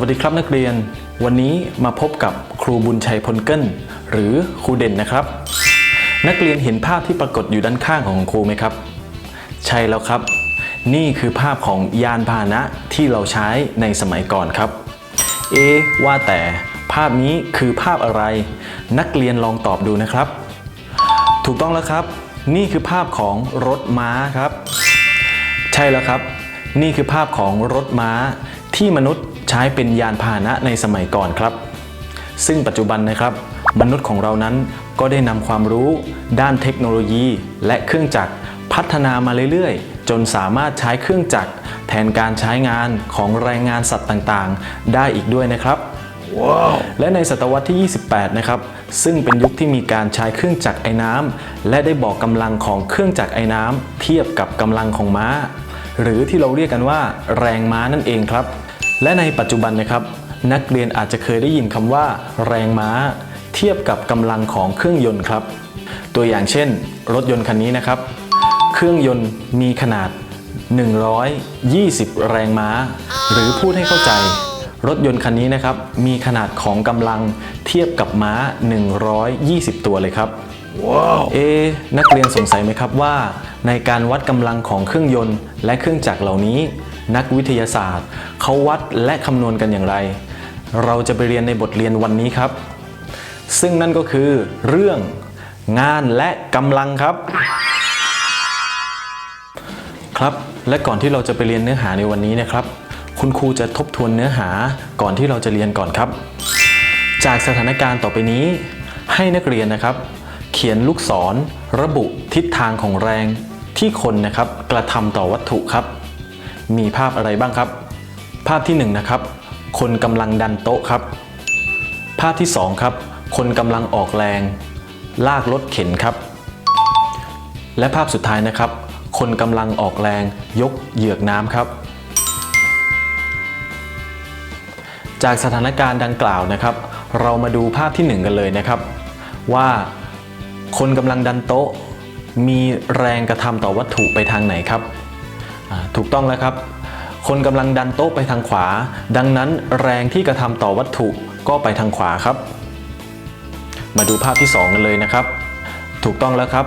วัสดีครับนักเรียน วันนี้มาพบกับครูบุญชัยพลเกิลหรือครูเด่นนะครับ นักเรียนเห็นภาพที่ปรากฏอยู่ด้านข้างของครูไหมครับ ใช่แล้วครับ นี่คือภาพของยานพาหนะที่เราใช้ในสมัยก่อนครับ เอว่าแต่ภาพนี้คือภาพอะไร นักเรียนลองตอบดูนะครับ ถูกต้องแล้วครับ นี่คือภาพของรถม้าครับ ใช่แล้วครับ นี่คือภาพของรถม้าที่มนุษย์ ช้เป็นยานพาหนะในสมัยก่อนครับ ซึ่งปัจจุบันนะครับ มนุษย์ของเรานั้นก็ได้นำความรู้ ด้านเทคโนโลยี และเครื่องจักรพัฒนามาเรื่อยๆ จนสามารถใช้เครื่องจักรแทนการใช้งานของแรงงานสัตว์ต่างๆ ได้อีกด้วยนะครับและในศตวรรษที่ 28 นะครับ ซึ่งเป็นยุคที่มีการใช้เครื่องจักรไอ้น้ำและได้บอกกำลังของเครื่องจักรไอ้น้ำเทียบกับกำลังของม้า หรือที่เราเรียกกันว่า แรงม้านั่นเองครับ และในปัจจุบันนะครับ นักเรียนอาจจะเคยได้ยินคำว่า แรงม้า เทียบกับกำลังของเครื่องยนต์ครับ ตัวอย่างเช่น รถยนต์คันนี้นะครับ เครื่องยนต์มีขนาด 120 แรงม้า หรือพูดให้เข้าใจ รถยนต์คันนี้นะครับ มีขนาดของกำลังเทียบกับม้า 120 ตัวเลยครับเอะนักเรียนสงสัยไหมครับว่า ในการวัดกำลังของเครื่องยนต์และเครื่องจักรเหล่านี้ นักวิทยาศาสตร์ เขาวัดและคำนวณกันอย่างไร เราจะไปเรียนในบทเรียนวันนี้ครับ ซึ่งนั่นก็คือเรื่องงานและกำลังครับ ครับและก่อนที่เราจะไปเรียนเนื้อหาในวันนี้นะครับ คุณครูจะทบทวนเนื้อหาก่อนที่เราจะเรียนก่อนครับ จากสถานการณ์ต่อไปนี้ ให้นักเรียนนะครับ เขียนลูกศร ระบุทิศทางของแรงที่คนนะครับ กระทำต่อวัตถุครับ มีภาพอะไรบ้างครับ ภาพที่1นงนะครับ คนกำลังดันโต๊ะครับ ภาพที่2ครับ คนกำลังออกแรง ลากรถเข็นครับ และภาพสุดท้ายนะครับ คนกำลังออกแรงยกเหยือกน้ำครับ จากสถานการณ์ดังกล่าวนะครับ เรามาดูภาพที่ 1 กันเลยนะครับ ว่าคนกำลังดันโต๊ะ มีแรงกระทำต่อวัตถุไปทางไหนครับ ถูกต้องแล้วครับ คนกำลังดันโต๊ะไปทางขวา ดังนั้นแรงที่กระทำต่อวัตถุก็ไปทางขวาครับ มาดูภาพที่ 2 กันเลยนะครับ ถูกต้องแล้วครับ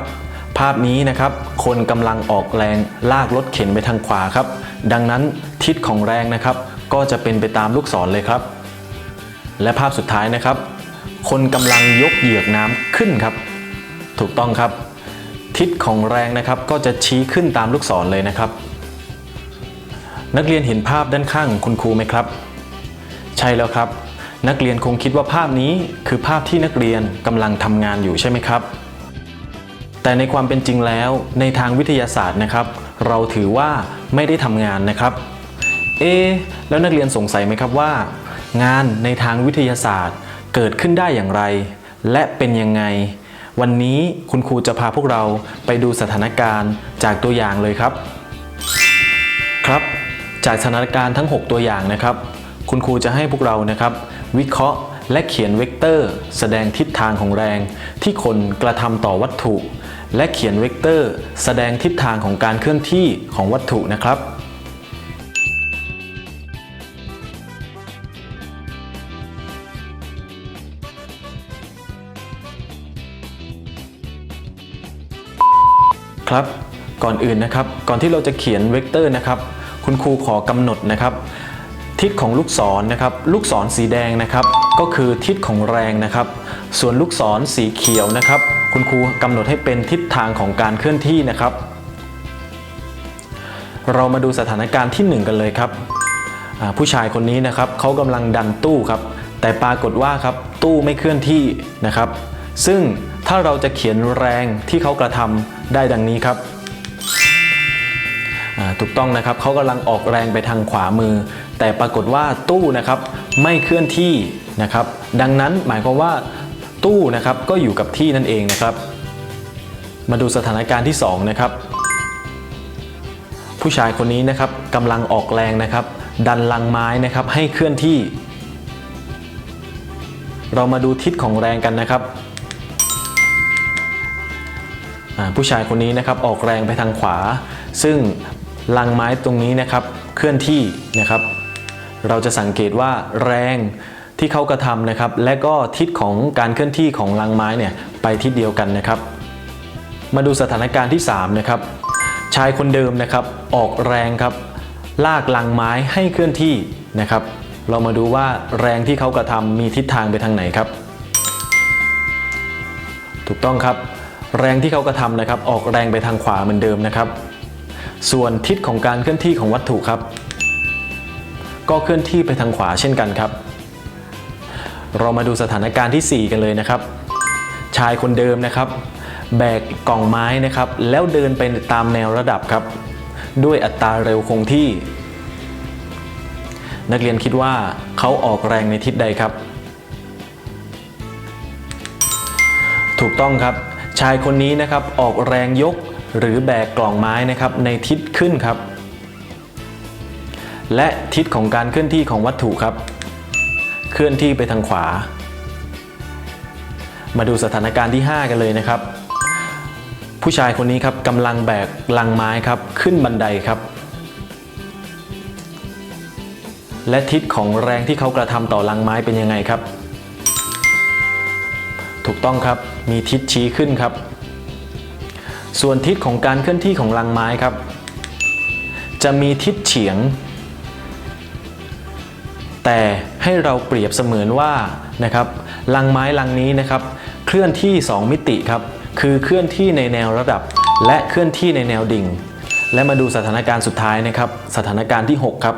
ภาพนี้นะครับ คนกำลังออกแรงลากรถเข็นไปทางขวาครับ ดังนั้นทิศของแรงนะครับ ก็จะเป็นไปตามลูกศรเลยครับ และภาพสุดท้ายนะครับ คนกำลังยกเหยือกน้ำขึ้นครับ ถูกต้องครับ ทิศของแรงนะครับก็จะชี้ขึ้นตามลูกศรเลยนะครับ นักเรียนเห็นภาพด้านข้างของคุณครูไหมครับ ใช่แล้วครับ นักเรียนคงคิดว่าภาพนี้คือภาพที่นักเรียนกำลังทำงานอยู่ใช่ไหมครับ แต่ในความเป็นจริงแล้วในทางวิทยาศาสตร์นะครับ เราถือว่าไม่ได้ทำงานนะครับ เอ แล้วนักเรียนสงสัยไหมครับว่า งานในทางวิทยาศาสตร์ เกิดขึ้นได้อย่างไร และเป็นยังไง วันนี้คุณครูจะพาพวกเราไปดูสถานการณ์จากตัวอย่างเลยครับ ครับ จากสถานการณ์ทั้ง 6 ตัวอย่างนะครับ คุณครูจะให้พวกเรานะครับ วิเคราะห์และเขียนเวกเตอร์ แสดงทิศทางของแรง ที่คนกระทำต่อวัตถุ และเขียนเวกเตอร์ แสดงทิศทางของการเคลื่อนที่ของวัตถุนะครับครับ ก่อนอื่นนะครับ ก่อนที่เราจะเขียนเวกเตอร์นะครับ คุณครูขอกำหนดนะครับ ทิศของลูกศรนะครับ ลูกศรสีแดงนะครับ ก็คือทิศของแรงนะครับ ส่วนลูกศรสีเขียวนะครับ คุณครูกำหนดให้เป็นทิศทางของการเคลื่อนที่นะครับ เรามาดูสถานการณ์ที่ 1 กันเลยครับผู้ชายคนนี้นะครับเขากำลังดันตู้ครับ แต่ปรากฏว่าครับตู้ไม่เคลื่อนที่นะครับ ซึ่งถ้าเราจะเขียนแรงที่เขากระทำได้ดังนี้ครับ ถูกต้องนะครับเขากำลังออกแรงไปทางขวามือ แต่ปรากฏว่าตู้นะครับไม่เคลื่อนที่นะครับ ดังนั้นหมายความว่าตู้นะครับก็อยู่กับที่นั่นเองนะครับ มาดูสถานการณ์ที่สองนะครับผู้ชายคนนี้นะครับกำลังออกแรงนะครับ ดันลังไม้นะครับให้เคลื่อนที่ เรามาดูทิศของแรงกันนะครับผู้ชายคนนี้นะครับออกแรงไปทางขวา ซึ่ง ลังไม้ตรงนี้นะครับเคลื่อนที่นะครับ เราจะสังเกตว่าแรงที่เขากระทำนะครับ และก็ทิศของการเคลื่อนที่ของลังไม้เนี่ยไปทิศเดียวกันนะครับ มาดูสถานการณ์ที่3นะครับชายคนเดิมนะครับออกแรงครับ ลากลังไม้ให้เคลื่อนที่นะครับ เรามาดูว่าแรงที่เขากระทำมีทิศทางไปทางไหนครับ ถูกต้องครับ แรงที่เขากระทำนะครับ ออกแรงไปทางขวาเหมือนเดิมนะครับ ส่วนทิศของการเคลื่อนที่ของวัตถุครับ ก็เคลื่อนที่ไปทางขวาเช่นกันครับ เรามาดูสถานการณ์ที่ 4 กันเลยนะครับ ชายคนเดิมนะครับ แบกกล่องไม้นะครับ แล้วเดินไปตามแนวระดับครับ ด้วยอัตราเร็วคงที่ นักเรียนคิดว่าเขาออกแรงในทิศใดครับ ถูกต้องครับ ชายคนนี้นะครับออกแรงยก หรือแบกกล่องไม้นะครับในทิศขึ้นครับ และทิศของการเคลื่อนที่ของวัตถุครับ เคลื่อนที่ไปทางขวา มาดูสถานการณ์ที่ 5 กันเลยนะครับ ผู้ชายคนนี้ครับกำลังแบกลังไม้ครับขึ้นบันไดครับและทิศของแรงที่เขากระทำต่อลังไม้เป็นยังไงครับ ถูกต้องครับ มีทิศชี้ขึ้นครับ ส่วนทิศของการเคลื่อนที่ของลังไม้ครับ จะมีทิศเฉียง แต่ให้เราเปรียบเสมือนว่านะครับลังไม้ลังนี้นะครับ เคลื่อนที่ 2 มิติครับ คือเคลื่อนที่ในแนวระดับ และเคลื่อนที่ในแนวดิ่ง และมาดูสถานการณ์สุดท้ายนะครับ สถานการณ์ที่ 6 ครับ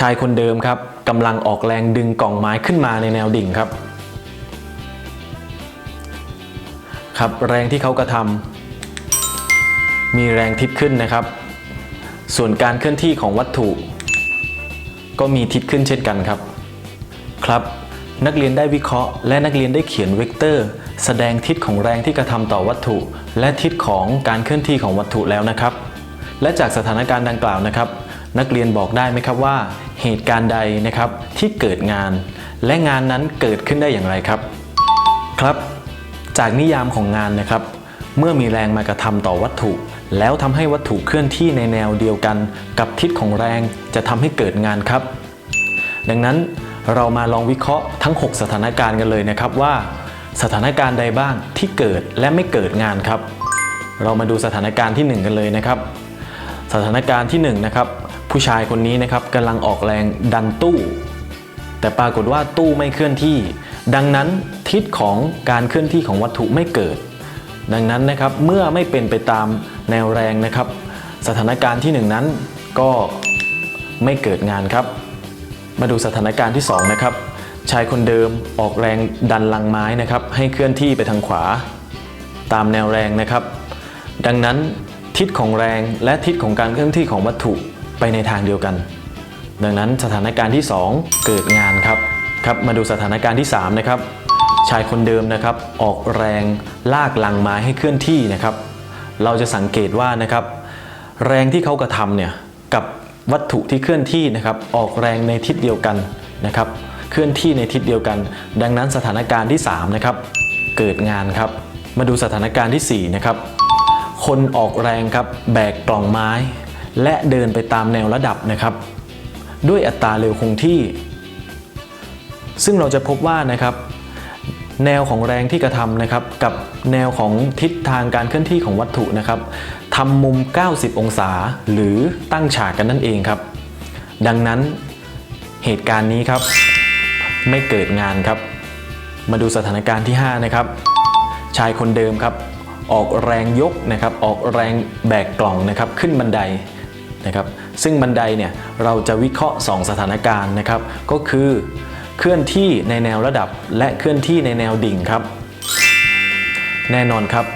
ชายคนเดิมครับกำลังออกแรงดึงกล่องไม้ขึ้นมาในแนวดิ่งครับ ครับแรงที่เขากระทำ มีแรงทิศขึ้นนะครับ ส่วนการเคลื่อนที่ของวัตถุ ก็มีทิศขึ้นเช่นกันครับ ครับ นักเรียนได้วิเคราะห์ และนักเรียนได้เขียนเวกเตอร์ แสดงทิศของแรงที่กระทำต่อวัตถุ และทิศของการเคลื่อนที่ของวัตถุแล้วนะครับ และจากสถานการณ์ดังกล่าวนะครับ นักเรียนบอกได้ไหมครับว่า เหตุการณ์ใดนะครับที่เกิดงาน และงานนั้นเกิดขึ้นได้อย่างไรครับ ครับ จากนิยามของงานนะครับ เมื่อมีแรงมากระทำต่อวัตถุ แล้วทำให้วัตถุเคลื่อนที่ในแนวเดียวกัน กับทิศของแรงจะทำให้เกิดงานครับ ดังนั้นเรามาลองวิเคราะห์ทั้ง 6 สถานการณ์กันเลยนะครับว่า สถานการณ์ใดบ้างที่เกิดและไม่เกิดงานครับ เรามาดูสถานการณ์ที่ 1 กันเลยนะครับ สถานการณ์ที่1นะครับผู้ชายคนนี้นะครับกำลังออกแรงดันตู้ แต่ปรากฏว่าตู้ไม่เคลื่อนที่ ดังนั้นทิศของการเคลื่อนที่ของวัตถุไม่เกิด ดังนั้นนะครับเมื่อไม่เป็นไปตาม แนวแรงนะครับ สถานการณ์ที่ 1 นั้นก็ไม่เกิดงานครับ มาดูสถานการณ์ที่ 2 นะครับ ชายคนเดิมออกแรงดันลังไม้นะครับ ให้เคลื่อนที่ไปทางขวา ตามแนวแรงนะครับ ดังนั้นทิศของแรงและทิศของการเคลื่อนที่ของวัตถุไปในทางเดียวกัน ดังนั้นสถานการณ์ที่ 2 เกิดงานครับครับ มาดูสถานการณ์ที่ 3 นะครับ ชายคนเดิมนะครับ ออกแรงลากลังไม้ให้เคลื่อนที่นะครับ เราจะสังเกตว่านะครับแรงที่เขากระทำเนี่ยกับวัตถุที่เคลื่อนที่นะครับออกแรงในทิศเดียวกันนะครับเคลื่อนที่ในทิศเดียวกัน ดังนั้นสถานการณ์ที่3นะครับเกิดงานครับมาดูสถานการณ์ที่4นะครับคนออกแรงครับแบกกล่องไม้ และเดินไปตามแนวระดับนะครับ ด้วยอัตราเร็วคงที่ ซึ่งเราจะพบว่านะครับ แนวของแรงที่กระทำนะครับกับแนวของทิศทางการเคลื่อนที่ของวัตถุนะครับทำมุม 90 องศา หรือตั้งฉากกันนั่นเองครับ ดังนั้นเหตุการณ์นี้ครับ ไม่เกิดงานครับ มาดูสถานการณ์ที่ 5 นะครับ ชายคนเดิมครับ ออกแรงยกนะครับ ออกแรงแบกกล่องนะครับ ขึ้นบันไดนะครับ ซึ่งบันไดเนี่ยเราจะวิเคราะห์ 2 สถานการณ์นะครับ ก็คือ เคลื่อนที่ในแนวระดับและเคลื่อนที่ในแนวดิ่งครับ แน่นอนครับ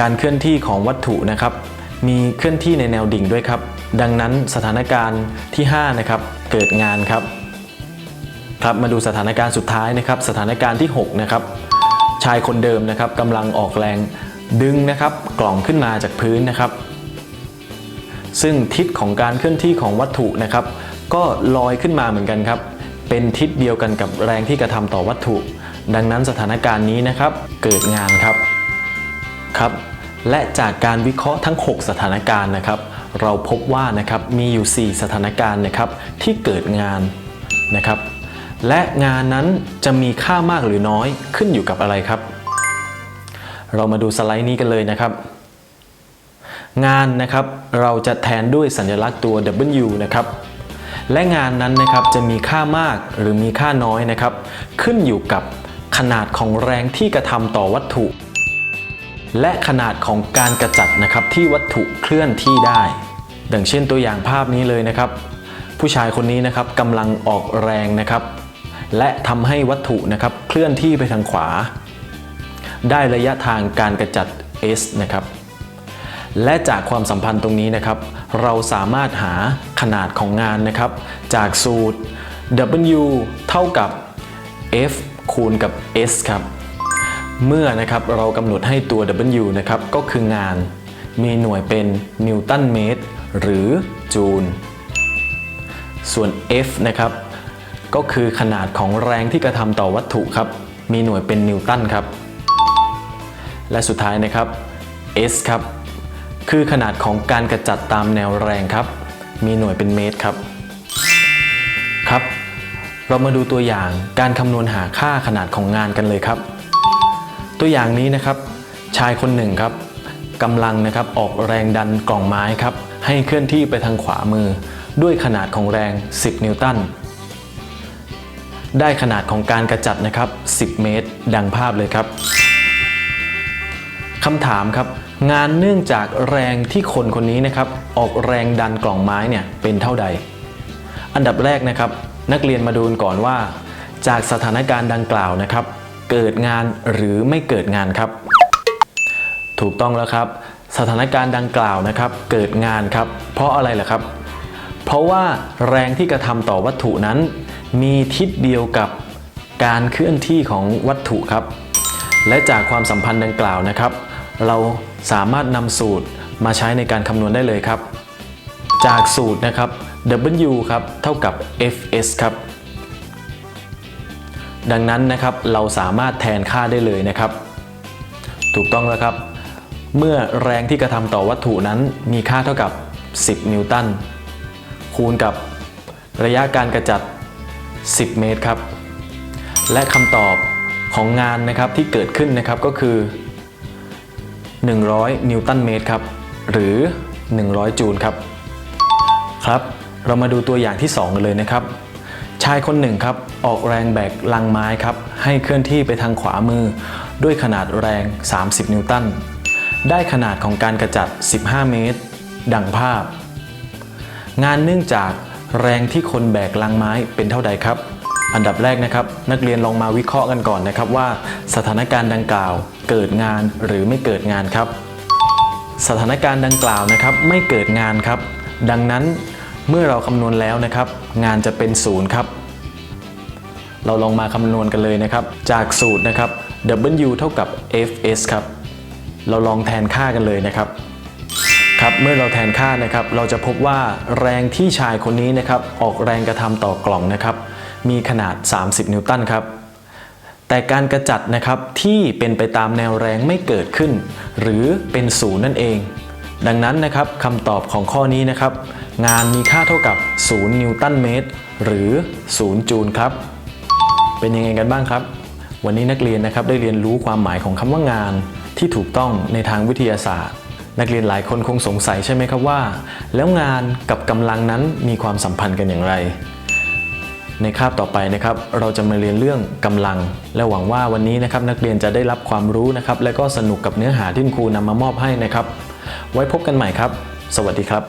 การเคลื่อนที่ของวัตถุนะครับ มีเคลื่อนที่ในแนวดิ่งด้วยครับ ดังนั้นสถานการณ์ที่ 5 นะครับ เกิดงานครับครับมาดูสถานการณ์สุดท้ายนะครับ สถานการณ์ที่ 6 นะครับ ชายคนเดิมนะครับกำลังออกแรงดึงนะครับกล่องขึ้นมาจากพื้นนะครับ ซึ่งทิศของการเคลื่อนที่ของวัตถุนะครับ ก็ลอยขึ้นมาเหมือนกันครับ เป็นทิศเดียวกันกับแรงที่กระทำต่อวัตถุ ดังนั้นสถานการณ์นี้นะครับ เกิดงานครับครับ และจากการวิเคราะห์ทั้ง 6 สถานการณ์นะครับ เราพบว่านะครับมีอยู่ 4 สถานการณ์นะครับที่เกิดงานนะครับ และงานนั้นจะมีค่ามากหรือน้อยขึ้นอยู่กับอะไรครับ เรามาดูสไลด์นี้กันเลยนะครับงานนะครับเราจะแทนด้วยสัญลักษณ์ตัว W นะครับ และงานนั้นนะครับจะมีค่ามากหรือมีค่าน้อยนะครับ ขึ้นอยู่กับขนาดของแรงที่กระทำต่อวัตถุ และขนาดของการกระจัดนะครับที่วัตถุเคลื่อนที่ได้ ดังเช่นตัวอย่างภาพนี้เลยนะครับ ผู้ชายคนนี้นะครับกำลังออกแรงนะครับ และทำให้วัตถุนะครับเคลื่อนที่ไปทางขวา ได้ระยะทางการกระจัด s นะครับและจากความสัมพันธ์ตรงนี้นะครับ เราสามารถหาขนาดของงานนะครับ จากสูตร W เท่ากับ F คูณกับ S ครับ เมื่อนะครับเรากำหนดให้ตัว W นะครับก็คืองาน มีหน่วยเป็นนิวตันเมตรหรือจูล ส่วน F นะครับ ก็คือขนาดของแรงที่กระทำต่อวัตถุครับ มีหน่วยเป็นนิวตันครับ และสุดท้ายนะครับ S ครับ คือขนาดของการกระจัดตามแนวแรงครับ มีหน่วยเป็นเมตรครับ ครับ เรามาดูตัวอย่างการคำนวณหาค่าขนาดของงานกันเลยครับ ตัวอย่างนี้นะครับ ชายคนหนึ่งครับกำลังนะครับออกแรงดันกล่องไม้ครับ ให้เคลื่อนที่ไปทางขวามือ ด้วยขนาดของแรง 10 นิวตันได้ขนาดของการกระจัดนะครับ 10 เมตร ดังภาพเลยครับคำถามครับ งานเนื่องจากแรงที่คนคนนี้นะครับออกแรงดันกล่องไม้เนี่ยเป็นเท่าใด อันดับแรกนะครับ นักเรียนมาดูก่อนว่า จากสถานการณ์ดังกล่าวนะครับ เกิดงานหรือไม่เกิดงานครับ ถูกต้องแล้วครับ สถานการณ์ดังกล่าวนะครับ เกิดงานครับ เพราะอะไรล่ะครับ เพราะว่าแรงที่กระทำต่อวัตถุนั้น มีทิศเดียวกับการเคลื่อนที่ของวัตถุครับ และจากความสัมพันธ์ดังกล่าวนะครับ เราสามารถนำสูตรมาใช้ในการคำนวณได้เลยครับ จากสูตรนะครับ W ครับเท่ากับ Fs ครับ ดังนั้นนะครับเราสามารถแทนค่าได้เลยนะครับ ถูกต้องแล้วครับ เมื่อแรงที่กระทำต่อวัตถุนั้นมีค่าเท่ากับ 10 นิวตัน คูณกับระยะการกระจัด 10 เมตรครับ และคำตอบของงานนะครับที่เกิดขึ้นนะครับก็คือ 100 นิวตันเมตรครับ หรือ 100 จูลครับ ครับ เรามาดูตัวอย่างที่ 2 กันเลยนะครับ ชายคนหนึ่งครับ ออกแรงแบกลังไม้ครับ ให้เคลื่อนที่ไปทางขวามือ ด้วยขนาดแรง 30 นิวตัน ได้ขนาดของการกระจัด 15 เมตร ดังภาพ งานเนื่องจากแรงที่คนแบกลังไม้เป็นเท่าใดครับ อันดับแรกนะครับ นักเรียนลองมาวิเคราะห์กันก่อนนะครับว่าสถานการณ์ดังกล่าวเกิดงานหรือไม่เกิดงานครับ สถานการณ์ดังกล่าวนะครับไม่เกิดงานครับ ดังนั้นเมื่อเราคำนวณแล้วนะครับ งานจะเป็นศูนย์ครับ เราลองมาคำนวณกันเลยนะครับ จากสูตรนะครับ W เท่ากับ Fs ครับ เราลองแทนค่ากันเลยนะครับครับเมื่อเราแทนค่านะครับ เราจะพบว่าแรงที่ชายคนนี้นะครับ ออกแรงกระทำต่อกล่องนะครับ มีขนาด 30 นิวตันครับ แต่การกระจัดนะครับที่เป็นไปตามแนวแรงไม่เกิดขึ้น หรือเป็นศูนย์นั่นเอง ดังนั้นนะครับคำตอบของข้อนี้นะครับ งานมีค่าเท่ากับ 0 นิวตันเมตร หรือ 0 จูลครับ เป็นยังไงกันบ้างครับ วันนี้นักเรียนนะครับได้เรียนรู้ความหมายของคำว่างานที่ถูกต้องในทางวิทยาศาสตร์นักเรียนหลายคนคงสงสัยใช่ไหมครับว่า แล้วงานกับกำลังนั้นมีความสัมพันธ์กันอย่างไร ในคาบต่อไปนะครับเราจะมาเรียนเรื่องกำลัง และหวังว่าวันนี้นะครับนักเรียนจะได้รับความรู้นะครับและก็สนุกกับเนื้อหาที่ครูนำมามอบให้นะครับ ไว้พบกันใหม่ครับ สวัสดีครับ